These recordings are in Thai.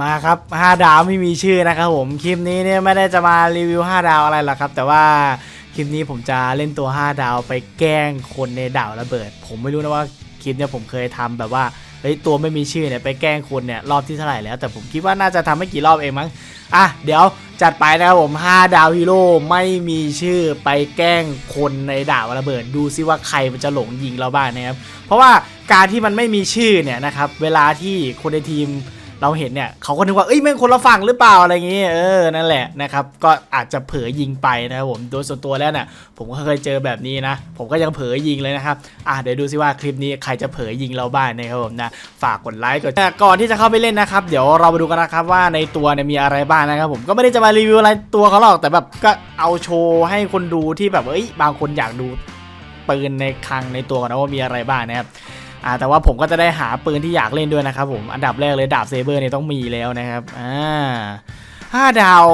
มาครับ 5 ดาวไม่มีชื่อนะครับผม คลิปนี้เนี่ยไม่ได้จะมารีวิว 5 ดาวอะไรหรอกครับ แต่ว่าคลิปนี้ผมจะเล่นตัว 5 ดาวไปแกล้งคนในดาวระเบิด ผมไม่รู้นะว่าคลิปเนี่ยผมเคยทำแบบว่าเฮ้ยตัวไม่มีชื่อเนี่ยไปแกล้งคนเนี่ยรอบที่เท่าไหร่แล้ว แต่ผมคิดว่าน่าจะทำไม่กี่รอบเองมั้งอะเดี๋ยวจัดไปนะครับผม 5 ดาวฮีโร่ไม่มีชื่อไปแกล้งคนในดาวระเบิด ดูซิว่าใครมันจะหลงยิงเราบ้างนะครับเพราะว่าการที่มันไม่มีชื่อเนี่ยนะครับเวลาที่คนในทีม เราเห็นเนี่ยเขาก็นึกว่าเอ้ยแม่งคนละฝั่งหรือเปล่าอะไรอย่างเงี้ยเออนั่นแหละนะครับก็อาจจะเผลอยิงไปนะครับผมโดยส่วนตัวแล้วเนี่ยผมก็เคยเจอแบบนี้นะผมก็ยังเผลอยิงเลยนะครับอะเดี๋ยวดูซิว่าคลิปนี้ใครจะเผลอยิงเราบ้างนะครับผมนะฝากกดไลค์กดแต่ก่อนที่จะเข้าไปเล่นนะครับเดี๋ยวเราไปดูกันนะครับว่าในตัวเนี่ยมีอะไรบ้างนะครับผมก็ไม่ได้จะมารีวิวอะไรตัวเขาหรอกแต่แบบก็เอาโชว์ให้คนดูที่แบบเอ้ยบางคนอยากดูปืนในคลังในตัวก่อนนะว่ามีอะไรบ้างนะครับ อ่าแต่ว่าผมก็จะได้หาปืนที่อยากเล่นด้วยนะครับผมอันดับแรกเลยดาบเซเบอร์เนี่ยต้องมีแล้วนะครับอ่าห้าดาว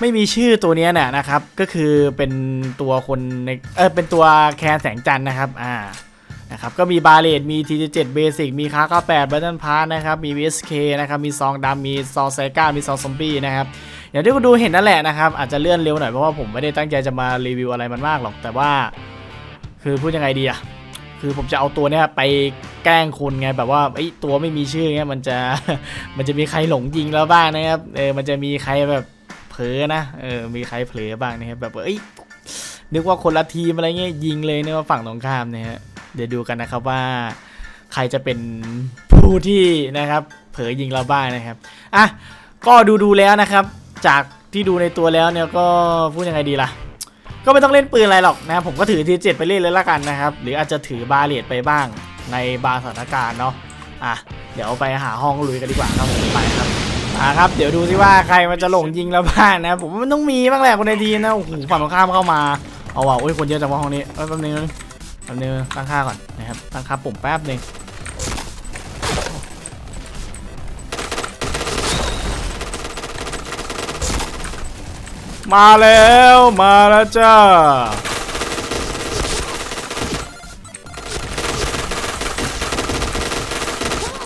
ไม่มีชื่อตัวเนี้ยเนี่ยนะครับ ก็คือเป็นตัวคนในเออเป็นตัวแคนแสงจันนะครับอ่านะครับก็มีบาเลตมี TJ7 Basic มีคา98 Battle Pass นะครับมี VSK นะครับมีซองดำมีซองไซก้ามีซองซอมบี้นะครับอย่างที่คุณดูเห็นนั่นแหละนะครับ อาจจะเลื่อนเร็วหน่อยเพราะว่าผมไม่ได้ตั้งใจจะมารีวิวอะไรมันมากหรอกแต่ว่า คือพูดยังไงดีอะ คือผมจะเอาตัวเนี้ยไปแกล้งคุณไงแบบว่าไอ้ตัวไม่มีชื่อเงี้ยมันจะมันจะมีใครหลงยิงแล้วบ้างนะครับเออมันจะมีใครแบบเผลอนะเออมีใครเผลอบ้างนะครับแบบเอ้ยนึกว่าคนละทีมอะไรเงี้ยยิงเลยเนี่ยว่าฝั่งตรงข้ามเนี่ยฮะเดี๋ยวดูกันนะครับว่าใครจะเป็นผู้ที่นะครับ เผลอยิงเราบ้างนะครับอะก็ดูดูแล้วนะครับ จากที่ดูในตัวแล้วเนี่ยก็พูดยังไงดีล่ะ ก็ไม่ต้องเล่นปืนอะไรหรอกนะครับผมก็ถือทีเจ็ดไปเล่นเลยละกันนะครับ หรืออาจจะถือบาเลตไปบ้างในบางสถานการณ์เนาะอะเดี๋ยวไปหาห้องลุยกันดีกว่าครับผมไปครับมาครับ เดี๋ยวดูซิว่าใครมันจะหลงยิงเราบ้างนะครับผมว่ามันต้องมีบ้างแหละคนในทีมนะโอ้โหฝั่งตรงข้ามเข้ามาเอาว่ะโอ้ยคนเยอะจังวะห้องนี้อ้ยแป๊บนึงแป๊บนึงตั้งค่าก่อนนะครับตั้งค่าปุ่มแป๊บนึง มาแล้วมาแล้วจ้า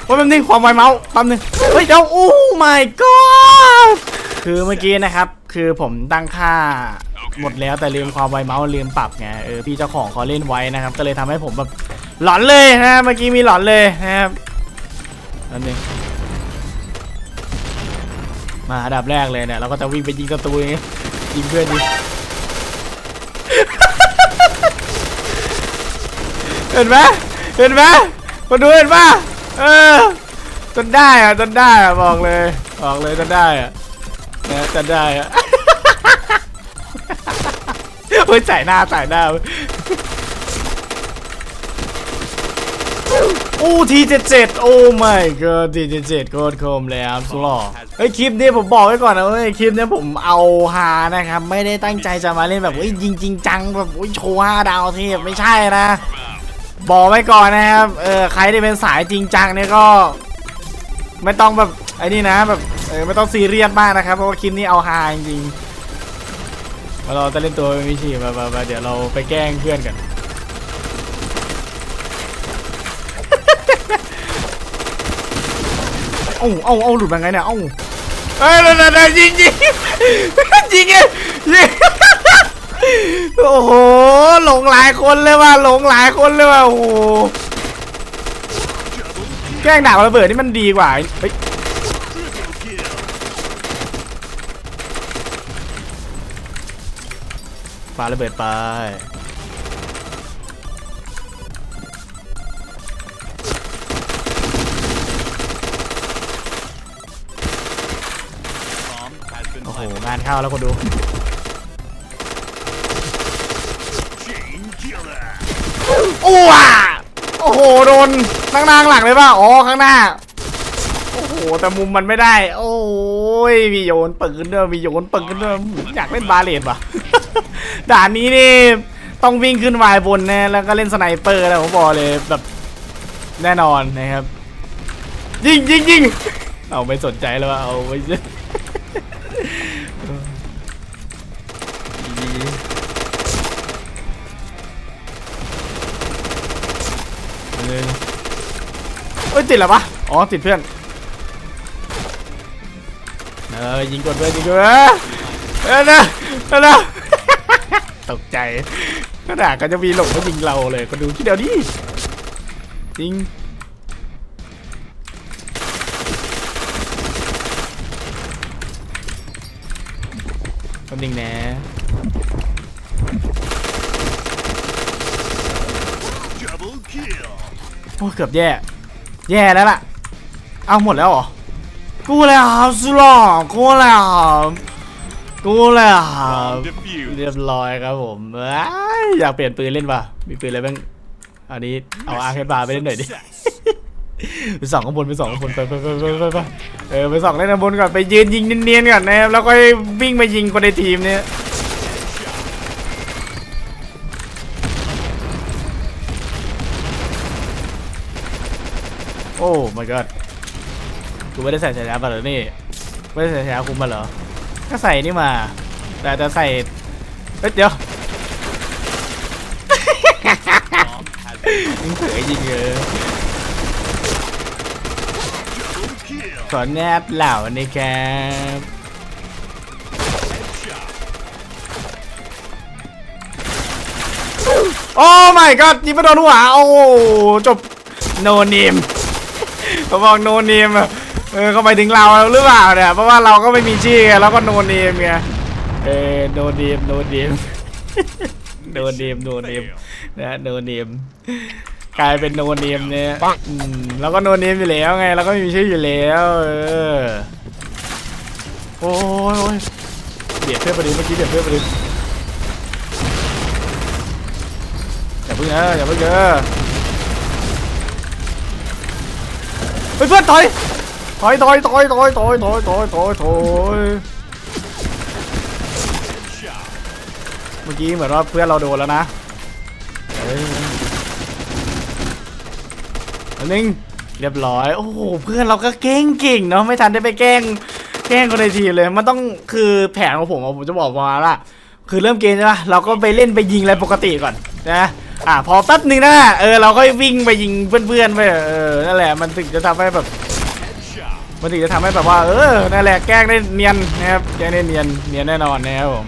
ว่าแป๊บนึงความไวเมาส์แป๊บนึงเฮ้ยเดี๋ยวโอ้ my god คือเมื่อกี้นะครับ คือผมตั้งค่าหมดแล้วแต่ลืมความไวเมาส์ลืมปรับไงเออพี่เจ้าของเขาเล่นไว้นะครับ ก็เลยทำให้ผมแบบหลอนเลยนะเมื่อกี้มีหลอนเลยนะครับแป๊บนึงมาอันดับแรกเลยเนี่ยเราก็จะวิ่งไปยิงศัตรูอย่างงี้ย งเพื่อนดิเห็นไหมเห็นไหมคนดูเห็นปะเออจนได้อะจนได้อะบอกเลยบอกเลยจนได้อะนะจนได้อะเฮ้ยใส่หน้าใส่หน้าโอ้ทีเจ็ดเจ็ดโอ้ my god ทีเจ็ดเจ็ดโคตรคมเลยครับสุดหล่อเฮ้ยคลิปนี้ผมบอกไว้ก่อนนะเว้ยคลิปนี้ผมเอาฮานะครับ ไม่ได้ตั้งใจจะมาเล่นแบบเฮ้ยยิงจริงจังแบบโอ้ยโชว์ห้าดาวเทพไม่ใช่นะ บอกไว้ก่อนนะครับเออใครที่เป็นสายจริงจังเนี่ยก็ ไม่ต้องแบบไอ้นี่นะแบบเออไม่ต้องซีเรียสมากนะครับ เพราะว่าคลิปนี้เอาฮาจริงๆเราจะเล่นตัวมิชิมามามาเดี๋ยวเราไปแกล้งเพื่อนกัน เอ้าเอ้าเอ้าหลุดมาไงเนี่ยเอ้าเอ้ยนั่นนั่นยิงยิงยิงไงยิงโอ้โหหลงหลายคนเลยว่ะหลงหลายคนเลยว่ะโอ้โหแกล้งด่าระเบิดนี่มันดีกว่าเฮ้ยปาระเบิดไป งานเข้าแล้วคนดูอ้วโอ้โหโดนนั่งนางหลังเลยป่ะอ๋อข้างหน้าโอ้โหแต่มุมมันไม่ได้ โอ้ยมีโยนปืนด้วยมีโยนปืนด้วยอยากเล่นบาเลตว่ะด่านนี้นี่ต้องวิ่งขึ้นวายบนนะแล้วก็เล่นสไนเปอร์แล้วผมบอกเลยแบบแน่นอนนะครับ ยิงยิงยิงเอาไม่สนใจแล้วว่าเอาไม่ ใช่หนึ่งเอ้ยติดแล้วปะอ๋อ ติดเพื่อนออยิงกดเพื่อนยิงกดเออเออนะเออนะตกใจขนาดก็จะมีหลงมายิงเราเลยก็ดูที่เดียวดิจริงคนหนึ่งนะ Double kill. โอ้เกือบแย่ แย่แล้วล่ะ เอาหมดแล้วเหรอ กูเลยครับสุล่อกูเลยครับกูเลยครับ Bomb defused. เรียบร้อยครับผมอยากเปลี่ยนปืนเล่นป่ะ มีปืนอะไรบ้าง อันนี้เอาอาร์เคบาร์ไปเล่นหน่อยดิไปส่องข้างบนไปส่องข้างบนไปไปไปไปไปไปเออไปส่องเล่นข้างบนก่อนไปยืนยิงเนียนๆก่อนนะครับแล้วก็วิ่งไปยิงคนในทีมเนี่ย my god กูไม่ได้ใส่ฉายามาเหรอนี่ไม่ได้ใส่ฉายาคุมมาเหรอ ก็ใส่นี่มา แต่จะใส่เอ้ยเดี๋ยว Bomb has been ยิงเผยยิงเออ double kill. ขอแนบเหล่านี่ครับ Headshot. โอ้ my god ยิงไปโดนหัวโอ้โหจบโน เขาบอกโนนิมเออเขาไปถึงเราหรือเปล่าเนี่ย เพราะว่าเราก็ไม่มีชื่อไงเราก็โนนิมไงเออโนนิมโนนิมโนนิมโนนิมนะโนนิมกลายเป็นโนนิมเนี่ยอืมเราก็โนนิมอยู่แล้วไงเราก็ไม่มีชื่ออยู่แล้วเออโอ้ยเบียดเพื่อนประเด็นเมื่อกี้เบียดเพื่อนประเด็นอย่าเพิ่งเอออย่าเพิ่งเออ เฮ้ยเพื่อนถอยถอยถอยถอยถอยถอยถอยถอยถอยถอยเมื่อกี้เหมือนว่าเพื่อนเราโดนแล้วนะเฮ้ยนนึงเรียบร้อย โอ้โห เพื่อนเราก็เก่งเก่งเนาะ ไม่ทันได้ไปแกล้ง แกล้งคนในทีเลย มันต้องคือแผนของผมผมจะบอกมาว่าคือเริ่มเกมใช่ปะเราก็ไปเล่นไปยิงอะไรปกติก่อนนะ อะพอแป๊บหนึ่งนะเออเราก็วิ่งไปยิงเพื่อนๆไปเออนั่นแหละมันถึงจะทำให้แบบมันถึงจะทำให้แบบว่า เออนั่นแหละแกล้งได้เนียนนะครับแกล้งได้เนียนเนียนแน่นอนนะครับผม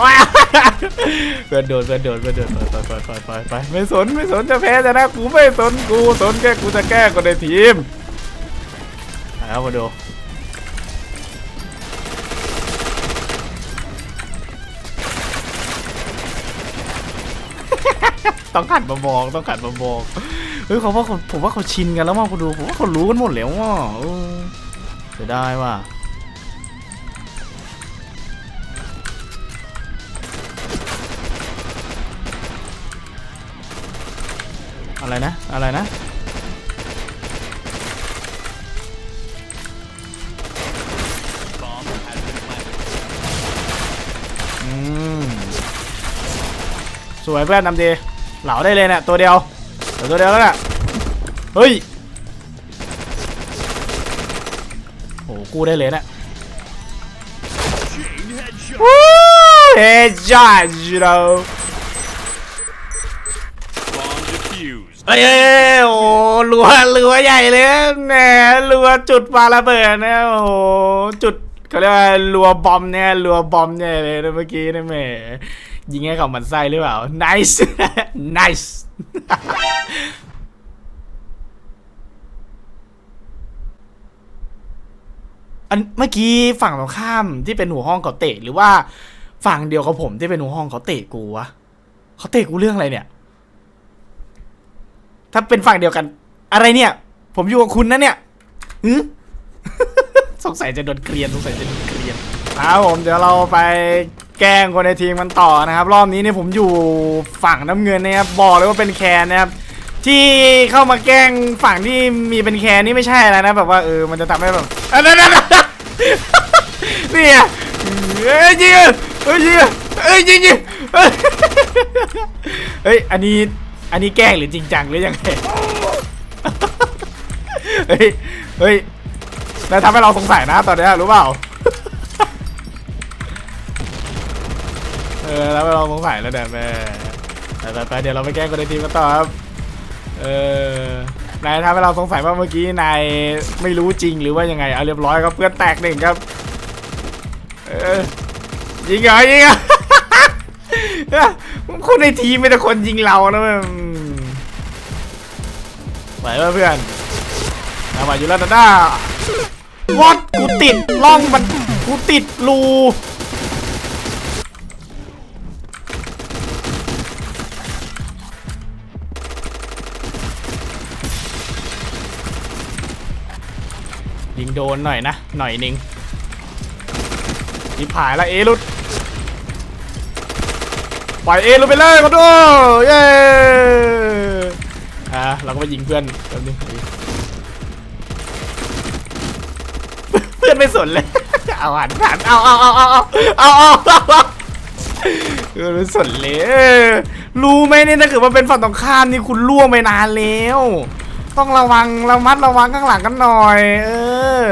ว้าเพื่อนโดนเพื่อนโดนเพื่อนโดนไปไปไปไปไปไม่สนไม่สนจะแพ้จะนะกูไม่สนกูสนแค่กูจะแก้คนในทีมเอามาดู ต้องขัดมามองต้องขัดมามองเฮ้ยเขาว่าผมว่าเขาชินกันแล้วมั้งคุณดูผมว่าเขารู้กันหมดแล้วว่าเออเสียดายว่ะอะไรนะ อะไรนะ อืม สวยเพื่อนนำดี เหลาได้เลยเนี่ยตัวเดียวเหลือตัวเดียวแล้วน่ะเฮ้ยโอ้กู้ได้เลยเนะ Chain headshot. วู้เฮ้ยจ้าจิโร่เอ้ยเอ้ยเอ้ยโอ้รัวรัวใหญ่เลยแหมรัวจุดปาระเบิดนะโอ้จุดเขาเรียกว่ารัวบอมเนี่ยรัวบอมเนี่ยเลยนะเมื่อกี้นะแหม ยิงให้เขาหมันไส้หรือเปล่า nice nice อันเมื่อกี้ฝั่งตรงข้ามที่เป็นหัวห้องเขาเตะหรือว่าฝั่งเดียวกับผมที่เป็นหัวห้องเขาเตะกูวะเขาเตะกูเรื่องอะไรเนี่ย ถ้าเป็นฝั่งเดียวกัน อะไรเนี่ย ผมอยู่กับคุณนะเนี่ยหืสงสัยจะโดนเกลียนสงสัยจะโดนเกลียนครับผมเดี๋ยวเราไป แกล้งคนในทีมมันต่อนะครับ รอบนี้เนี่ยผมอยู่ฝั่งน้ำเงินนะครับบอกเลยว่าเป็นแคนนะครับที่เข้ามาแกล้งฝั่งที่มีเป็นแคนนี่ไม่ใช่แล้วนะแบบว่าเออมันจะทำให้แบบนี่อะเอ้ยยิงเอ้ยยิงเอ้ยยิงยิงเอ้ยเฮ้ยอันนี้อันนี้แกล้งหรือจริงจังหรือยังไงเฮ้ยเฮ้ยแล้วทำให้เราสงสัยนะตอนนี้รู้เปล่า ออแล้วเราสงสัยแล้วเดี๋ยแม่ไปไปไปเดี๋ยวเราไปแกล้งคนในทีมกันต่อครับ เออนายทำให้เราสงสัยว่าเมื่อกี้นายไม่รู้จริงหรือว่ายังไงเอาเรียบร้อยครับเพื่อนแตกหนึ่งครับเออยิงเหรอยิงเหรอคนในทีมไม่แต่คนยิงเรานะเว้ยอืมไหวป่ะเพื่อนเอามาอยู่แล้วนะด้าวอดกูติดล่องมันกูติดรู โดนหน่อยนะ หน่อยนึงที่ผายละเอรุดปล่อยเอรุดไปเลยมาดูเย้อะเราก็ไปยิงเพื่อนแบบนี้เพื่อนไม่สนเลยเอาหันหันเอาเอาเอาเอาเอาเอาเอาเออสนเลยรู้ไหมเนี่ยถ้าเกิดมันเป็นฝั่งตรงข้ามนี่คุณล่วงไปนานแล้ว ต้องระวังระมัดระวังข้างหลังกันหน่อย เออ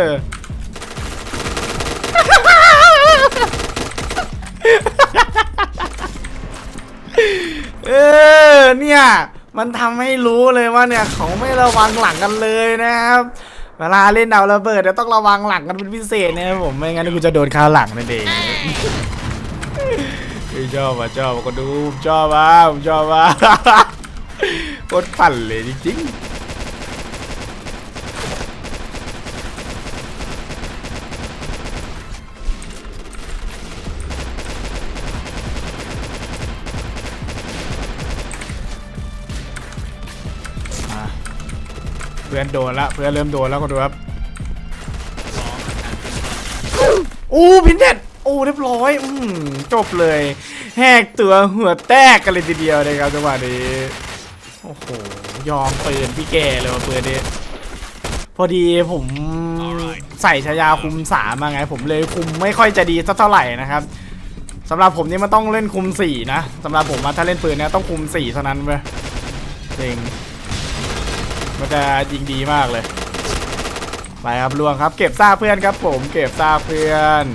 เออ เนี่ย มันทำให้รู้เลยว่าเนี่ย เขาไม่ระวังหลังกันเลยนะครับ เวลาเล่นดาวระเบิดเดี๋ยต้องระวังหลังกันเป็นพิเศษนะครับผม ไม่งั้นกูจะโดนคาวหลังนั่นเองชอบอะชอบก็ดูชอบอะชอบอะโคตรปั่นเลยจริงๆ พื่อนโดนละเพื่อนเริ่มโดนแล้วก็ดูครับอู้พินเด็ดโอ้เรียบร้อยอืมจบเลย แหกตัวหัวแตกกันเลยทีเดียวนะครับจังหวะนี้โอ้โหยอมปืนพี่แกเลยว่ะปืนนี้พอดีผมใส่ชายาคุมสามมาไง ผมเลยคุมไม่ค่อยจะดีสักเท่าไหร่นะครับสำหรับผมนี่มันต้องเล่นคุมสี่นะสำหรับผมถ้าเล่นปืนเนี่ยต้องคุมสี่เท่านั้นเว้ยจริง มันจะยิงดีมากเลยไปครับลวงครับ เก็บซากเพื่อนครับ ผม เก็บซากเพื่อน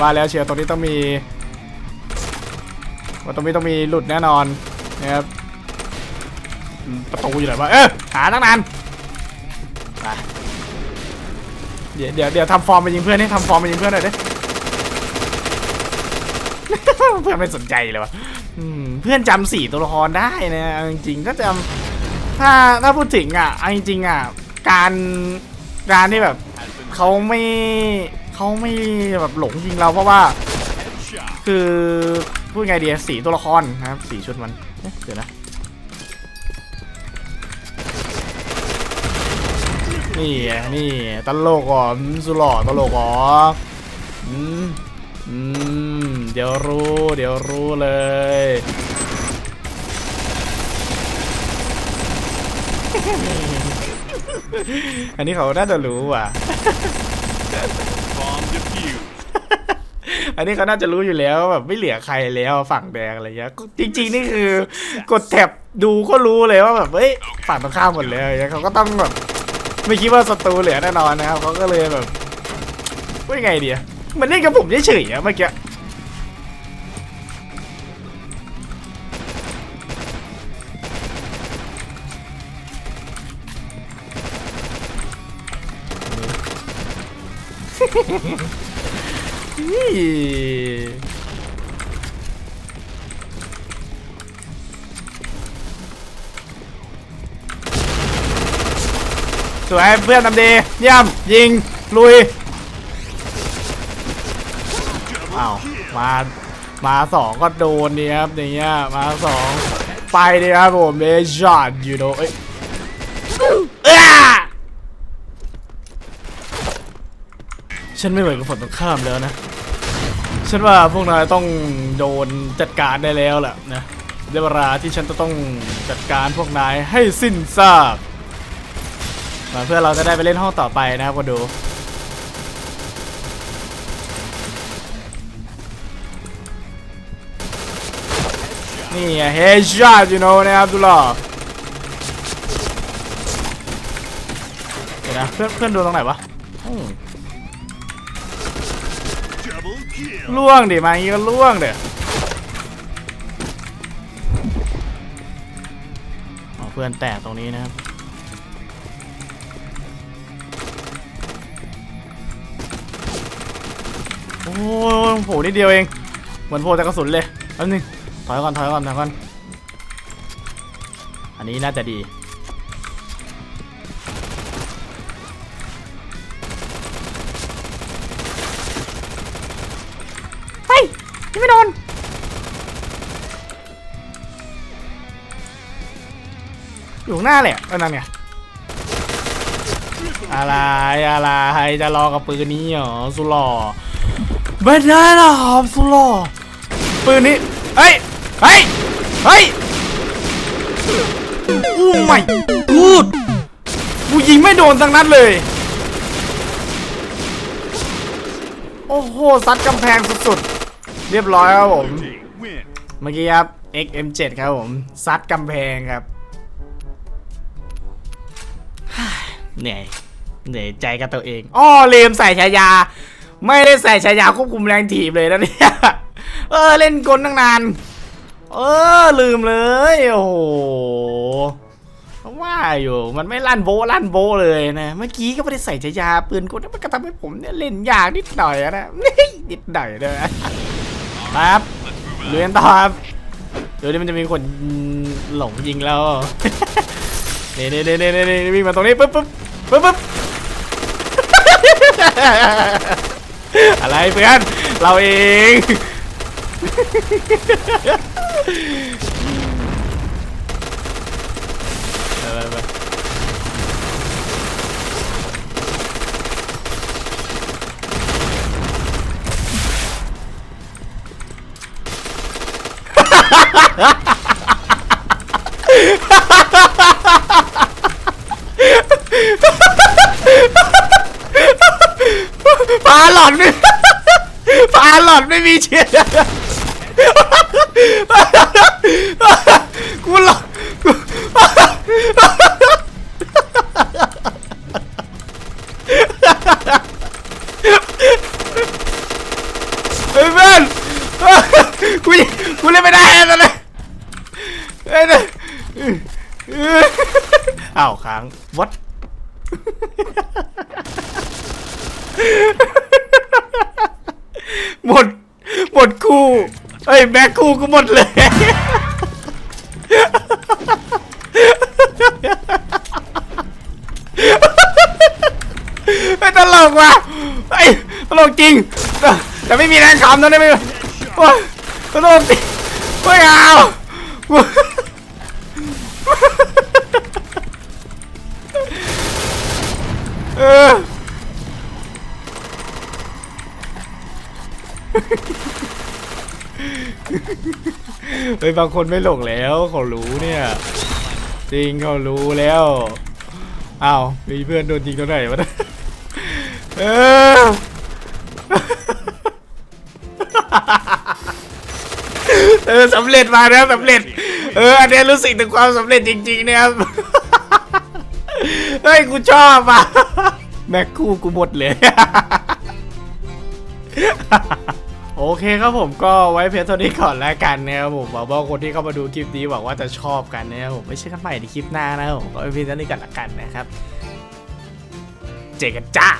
ว่าแล้วเชียร์ตรงนี้ต้องมีว่าตรงนี้ต้องมีหลุดแน่นอนนะครับประตูอยู่ไหนวะเออหาตั้งนานไปเดี๋ยวเดี๋ยวเดี๋ยวทำฟอร์มไปยิงเพื่อนให้ทำฟอร์มไปยิงเพื่อนหน่อยดิเพื่อนไม่สนใจเลยวะเพื่อนจำสี่ตัวละครได้นะจริงก็จำ ถ้าถ้าพูดถึงอะเอาจริงๆอะการการที่แบบเขาไม่เขาไม่แบบหลงยิงเราเพราะว่า คือพูดไงดีสีตัวละครนะครับสีชุดมันเดี๋ยวนะนี่นี่ตลกอะอืมสุหล่อตลกอะอืมอืมเดี๋ยวรู้ เดี๋ยวรู้เลย อันนี้เขาน่าจะรู้ว่ะ Bomb defused. อันนี้เขาน่าจะรู้อยู่แล้วแบบไม่เหลือใครแล้วฝั่งแดงอะไรเงี้ยก็จริง ๆ นี่คือกดแท็บดูก็รู้เลยว่าแบบเฮ้ยฝั่งตรงข้ามหมดเลยอะไรเงี้ยเขาก็ต้องแบบไม่คิดว่าศัตรูเหลือแน่นอนนะครับเขาก็เลยแบบว่ายังไงดีอะมันเล่นกับผมเฉยๆอะเมื่อกี้ สวยเพื่อนทำดีเยี่ยมยิง ลุยอ้าวมามาสองก็โดนดีครับอย่างเงี้ยมาสองไปดีครับผมเบชอตยูโนเอ้ยเอ้อ ฉันไม่ไหวกับฝั่งตรงข้ามแล้วนะ ฉันว่าพวกนายต้องโดนจัดการได้แล้วแหละนะได้เวลาที่ฉันจะต้องจัดการพวกนายให้สิ้นซากมาเพื่อเราจะได้ไปเล่นห้องต่อไปนะครับก็ดูนี่เฮชช็อตยูโนนะครับดูหล่อเดี๋ยวนะเพื่อนเพื่อนดูตรงไหนวะ ล่วงดิมาอย่างงี้ก็ล่วงเด้อเพื่อนแตกตรงนี้นะครับโอ้โผล่นิดเดียวเอง เหมือนโผล่แต่กระสุนเลยแป๊บนึงถอยก่อนถอยก่อนถอยก่อน อันนี้น่าจะดี ยังไม่โดนอยู่หน้าเละเออนั่นไงอะไรอะไรจะรอกับปืนนี้เหรอสุหล่อไม่ได้หรอกสุหล่อปืนนี้เฮ้ยเฮ้ยเฮ้ยโอ้ไม่กูดกูยิงไม่โดนทั้งนั้นเลย โอ้โหซัดกำแพงสุดๆ เรียบร้อยครับผม Team win. เมื่อกี้ครับ XM7 ครับผม ซัดกำแพงครับ เหนื่อย เหนื่อยใจกับตัวเอง อ้อลืมใส่ฉายา ไม่ได้ใส่ฉายาควบคุมแรงถีบเลยนะเนี่ย เออ เล่นกลตั้งนาน เออ ลืมเลย โอ้โหว่าอยู่มันไม่ลั่นโบะลั่นโบะเลยนะ เมื่อกี้ก็ไม่ได้ใส่ฉายาปืนกลมันก็ทำให้ผมเนี่ยเล่นยากนิดหน่อยอะนะนิดหน่อยเลย ครับเรียนต่อครับเดี๋ยวนี้มันจะมีคนหลงยิงแล้วเน่เน่เน่เน่เน่วิ่งมาตรงนี้ปุ๊บปุ๊บปุ๊บปุ๊บอะไรเพื่อนเราเอง ไปไปไปปลาหลอนไม่ ปลาหลอนไม่มีเชื้อ กูหลอนกู เฮ้ยเพื่อนกูกูเล่นไม่ได้แล้วตอนนี้เฮ้ยเนี่ยอ้าวค้างวัดหมด หมดคู่เอ้ยแบ็คคู่ กูหมดเลย ไม่ตลกว่ะไอ้ยตลกจริง แต่ไม่มีแรงขำตอนนี้ไม่ว้าตลกจริงไม่เอากูเออเฮ้ยบางคนไม่หลงแล้วเขารู้เนี่ย จริงเขารู้แล้วอ้าวมีเพื่อนโดนยิงตัวไหนวะเนี่ยเออเออสำเร็จมาแล้วสำเร็จ เอออันนี้รู้สึกถึงความสำเร็จจริงๆนะครับเฮ้ยกูชอบอะแม็กคู่กูหมดเลย โอเคครับผมก็ไว้เพียงเท่านี้ก่อนแล้วกันนะครับผมหวังว่าคนที่เข้ามาดูคลิปนี้หวังว่าจะชอบกันนะครับผมไม่ใช่กันใหม่ในคลิปหน้านะครับผมก็ไว้เพียงเท่านี้ก่อนละกันนะครับ เจอกันจ้า